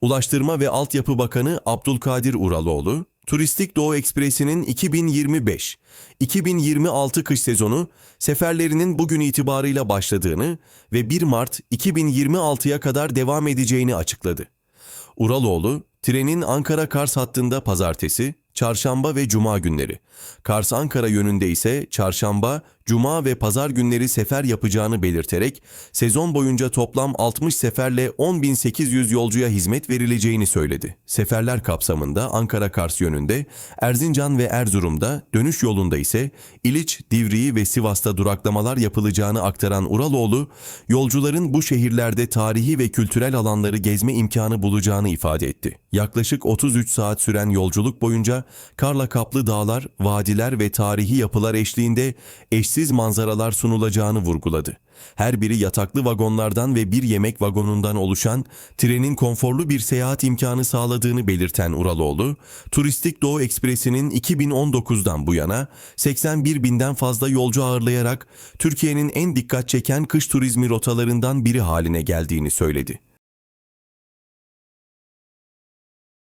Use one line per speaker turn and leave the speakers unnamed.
Ulaştırma ve Altyapı Bakanı Abdülkadir Uraloğlu, Turistik Doğu Ekspresi'nin 2025-2026 kış sezonu seferlerinin bugün itibarıyla başladığını ve 1 Mart 2026'ya kadar devam edeceğini açıkladı. Uraloğlu, trenin Ankara-Kars hattında pazartesi, çarşamba ve cuma günleri, Kars-Ankara yönünde ise çarşamba, cuma ve pazar günleri sefer yapacağını belirterek sezon boyunca toplam 60 seferle 10.800 yolcuya hizmet verileceğini söyledi. Seferler kapsamında Ankara-Kars yönünde, Erzincan ve Erzurum'da, dönüş yolunda ise İliç, Divriği ve Sivas'ta duraklamalar yapılacağını aktaran Uraloğlu, yolcuların bu şehirlerde tarihi ve kültürel alanları gezme imkanı bulacağını ifade etti. Yaklaşık 33 saat süren yolculuk boyunca karla kaplı dağlar, vadiler ve tarihi yapılar eşliğinde eşsiz manzaralar sunulacağını vurguladı. Her biri yataklı vagonlardan ve bir yemek vagonundan oluşan trenin konforlu bir seyahat imkanı sağladığını belirten Uraloğlu, Turistik Doğu Ekspresi'nin 2019'dan bu yana 81 binden fazla yolcu ağırlayarak Türkiye'nin en dikkat çeken kış turizmi rotalarından biri haline geldiğini söyledi.